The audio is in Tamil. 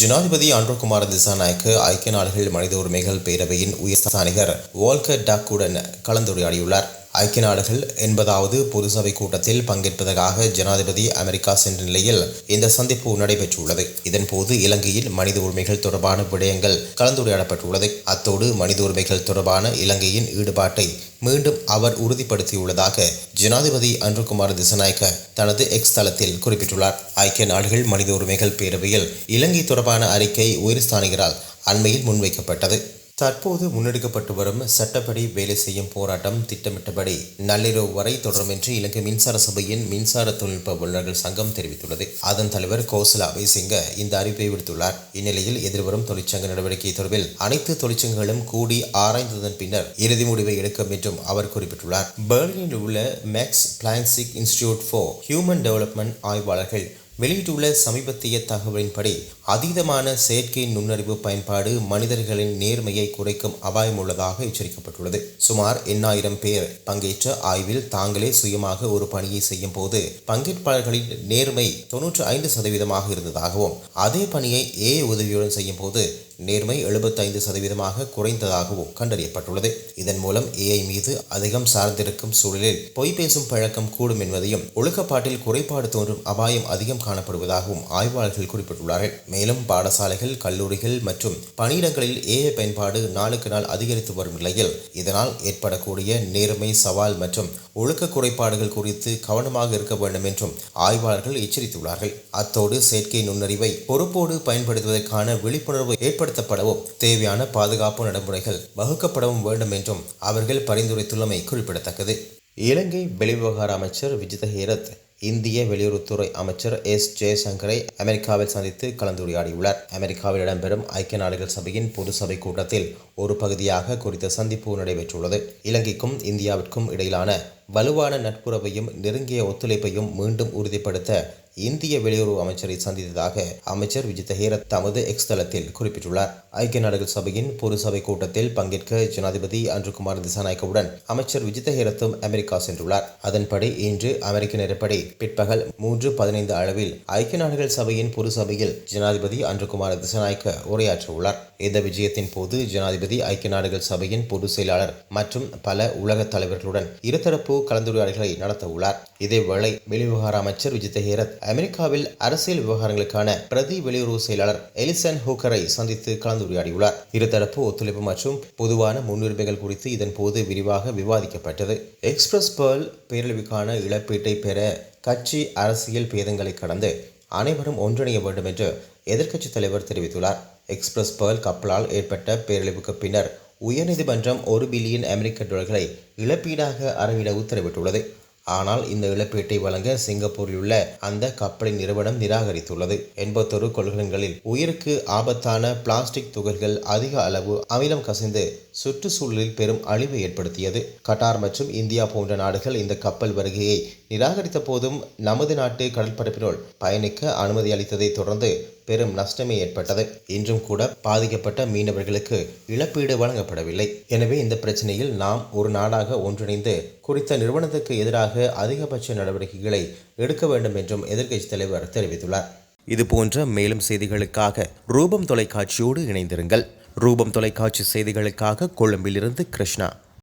ஜனாதிபதி ஆண்ட்ரோகுமார் திசாநாயக்கு ஐக்கிய நாடுகள் மனித உரிமைகள் பேரவையின் உயர் ஸ்தானிகர் வால்கர் டாக்குடன் கலந்துரையாடியுள்ளார். ஐக்கிய நாடுகள் எண்பதாவது பொது சபை கூட்டத்தில் பங்கேற்பதற்காக ஜனாதிபதி அமெரிக்கா சென்ற நிலையில் இந்த சந்திப்பு நடைபெற்றுள்ளது. இதன்போது இலங்கையில் மனித உரிமைகள் தொடர்பான விடயங்கள் கலந்துரையாடப்பட்டுள்ளது. அத்தோடு மனித உரிமைகள் தொடர்பான இலங்கையின் ஈடுபாட்டை மீண்டும் அவர் உறுதிப்படுத்தியுள்ளதாக ஜனாதிபதி அன்றுகுமார் திசநாயக்க தனது எக்ஸ் தளத்தில் குறிப்பிட்டுள்ளார். ஐக்கிய நாடுகள் மனித உரிமைகள் பேரவையில் இலங்கை தொடர்பான அறிக்கை உயர்ஸ்தானிகரால் அண்மையில் முன்வைக்கப்பட்டது. தற்போது முன்னெடுக்கப்பட்டு வரும் சட்டப்படி வேலை செய்யும் போராட்டம் திட்டமிட்டபடி நள்ளிரவு வரை தொடரும் என்று இலங்கை மின்சார சபையின் மின்சார தொழில்நுட்ப வல்லுநர்கள் சங்கம் தெரிவித்துள்ளது. அதன் தலைவர் கோசலா அபேசிங்க இந்த அறிவிப்பை விடுத்துள்ளார். இந்நிலையில் எதிர்வரும் தொழிற்சங்க நடவடிக்கை தொடர்பில் அனைத்து தொழிற்சங்கங்களும் கூடி ஆராய்ந்ததன் பின்னர் இறுதி முடிவை எடுக்கும் என்றும் அவர் குறிப்பிட்டுள்ளார். பெர்லினில் உள்ள Max Planck institute for human development ஆய்வாளர்கள் வெளியிட்டுள்ள சமீபத்திய தகவலின்படி அதீதமான செயற்கை நுண்ணறிவு பயன்பாடு மனிதர்களின் நேர்மையை குறைக்கும் அபாயம் உள்ளதாக எச்சரிக்கப்பட்டுள்ளது. சுமார் எண்ணாயிரம் பேர் பங்கேற்ற ஆய்வில் தாங்களே சுயமாக ஒரு பணியை செய்யும் போது பங்கேற்பாளர்களின் நேர்மை தொன்னூற்று ஐந்து சதவீதமாக இருந்ததாகவும் அதே பணியை ஏ உதவியுடன் செய்யும் போது நேர்மை எழுபத்தைந்து சதவீதமாக குறைந்ததாகவும் கண்டறியப்பட்டுள்ளது. இதன் மூலம் ஏஐ மீது அதிகம் சார்ந்திருக்கும் சூழலில் பொய் பேசும் பழக்கம் கூடும் என்பதையும் ஒழுக்கப்பாட்டில் குறைபாடு தோன்றும் அபாயம் அதிகம் காணப்படுவதாகவும் ஆய்வாளர்கள் குறிப்பிட்டுள்ளார்கள். மேலும் பாடசாலைகள் கல்லூரிகள் மற்றும் பணியிடங்களில் ஏஐ பயன்பாடு நாளுக்கு நாள் அதிகரித்து வரும் நிலையில் இதனால் ஏற்படக்கூடிய நேர்மை சவால் மற்றும் ஒழுக்க குறைபாடுகள் குறித்து கவனமாக இருக்க வேண்டும் என்றும் ஆய்வாளர்கள் எச்சரித்துள்ளார்கள். அத்தோடு செயற்கை நுண்ணறிவை பொறுப்போடு பயன்படுத்துவதற்கான விழிப்புணர்வு ஏற்படுத்தப்படவும் தேவையான பாதுகாப்பு நடைமுறைகள் வகுக்கப்படவும் வேண்டும் என்றும் அவர்கள் பரிந்துரைத்துள்ளமை குறிப்பிடத்தக்கது. இலங்கை வெளிவிவகார அமைச்சர் விஜித ஹேரத் இந்திய வெளியுறவுத்துறை அமைச்சர் எஸ் ஜெயசங்கரை அமெரிக்காவில் சந்தித்து கலந்துரையாடியுள்ளார். அமெரிக்காவில் இடம்பெறும் ஐக்கிய நாடுகள் சபையின் பொது சபை கூட்டத்தில் ஒரு பகுதியாக குறித்த சந்திப்பு நடைபெற்றுள்ளது. இலங்கைக்கும் இந்தியாவிற்கும் இடையிலான வலுவான நட்புறவையும் நெருங்கிய ஒத்துழைப்பையும் மீண்டும் உறுதிப்படுத்த இந்திய வெளியுறவு அமைச்சரை சந்தித்ததாக அமைச்சர் விஜித ஹேரத் தமது எக்ஸ் தளத்தில் குறிப்பிட்டுள்ளார். ஐக்கிய நாடுகள் சபையின் பொது சபை கூட்டத்தில் பங்கேற்க ஜனாதிபதி அன்றுகுமார் திசாநாயக்கவுடன் அமைச்சர் விஜித ஹேரத்தும் அமெரிக்கா சென்றுள்ளார். அதன்படி இன்று அமெரிக்க நேரப்படி பிற்பகல் மூன்று பதினைந்து அளவில் ஐக்கிய நாடுகள் சபையின் பொது சபையில் ஜனாதிபதி அன்றுகுமார் திசாநாயக்க உரையாற்ற உள்ளார் இந்த விஜயத்தின் போது ஜனாதிபதி ஐக்கிய நாடுகள் சபையின் பொதுச் செயலாளர் மற்றும் பல உலக தலைவர்களுடன் இருதரப்பு கலந்துரையாடல்களை நடத்த உள்ளார். இதேவேளை வெளிவிவகார அமைச்சர் விஜித ஹேரத் அமெரிக்காவில் அரசியல் விவகாரங்களுக்கான பிரதி வெளியுறவு செயலாளர் எலிசன் ஹூக்கரை சந்தித்து கலந்துரையாடியுள்ளார். இருதரப்பு ஒத்துழைப்பு மற்றும் பொதுவான முன்னுரிமைகள் குறித்து இதன் போது விரிவாக விவாதிக்கப்பட்டது. எக்ஸ்பிரஸ் பேர்ல் பேரழிவுக்கான இழப்பீட்டை பெற கட்சி அரசியல் பேதங்களை கடந்து அனைவரும் ஒன்றிணைய வேண்டும் என்று எதிர்க்கட்சித் தலைவர் தெரிவித்துள்ளார். எக்ஸ்பிரஸ் பேர்ல் கப்பலால் ஏற்பட்ட பேரழிவுக்கு பின்னர் உயர்நீதிமன்றம் ஒரு பில்லியன் அமெரிக்க டாலர்களை இழப்பீடாக அறவிட உத்தரவிட்டுள்ளது. ஆனால் இந்த இழப்பீட்டை வழங்க சிங்கப்பூரில் உள்ள அந்த கப்பலின் நிறுவனம் நிராகரித்துள்ளது. எண்பத்தொரு கொள்கலன்களில் உயிருக்கு ஆபத்தான பிளாஸ்டிக் துகள்கள் அதிக அளவு அமிலம் கசிந்து சுற்றுச்சூழலில் பெரும் அழிவை ஏற்படுத்தியது. கட்டார் மற்றும் இந்தியா போன்ற நாடுகள் இந்த கப்பல் வருகையை நிராகரித்த போதும் நமது நாட்டு கடற்பரப்பினுள் பயணிக்க அனுமதி அளித்ததை தொடர்ந்து பெரும் நஷ்டமே ஏற்பட்டது. இன்றும் கூட பாதிக்கப்பட்ட மீனவர்களுக்கு இழப்பீடு வழங்கப்படவில்லை. எனவே இந்த பிரச்சனையில் நாம் ஒரு நாடாக ஒன்றிணைந்து குறித்த நிறுவனத்துக்கு எதிராக அதிகபட்ச நடவடிக்கைகளை எடுக்க வேண்டும் என்றும் எதிர்க்கட்சித் தலைவர் தெரிவித்துள்ளார். இது போன்ற மேலும் செய்திகளுக்காக ரூபம் தொலைக்காட்சியோடு இணைந்திருங்கள். ரூபம் தொலைக்காட்சி செய்திகளுக்காக கொழும்பிலிருந்து கிருஷ்ணா.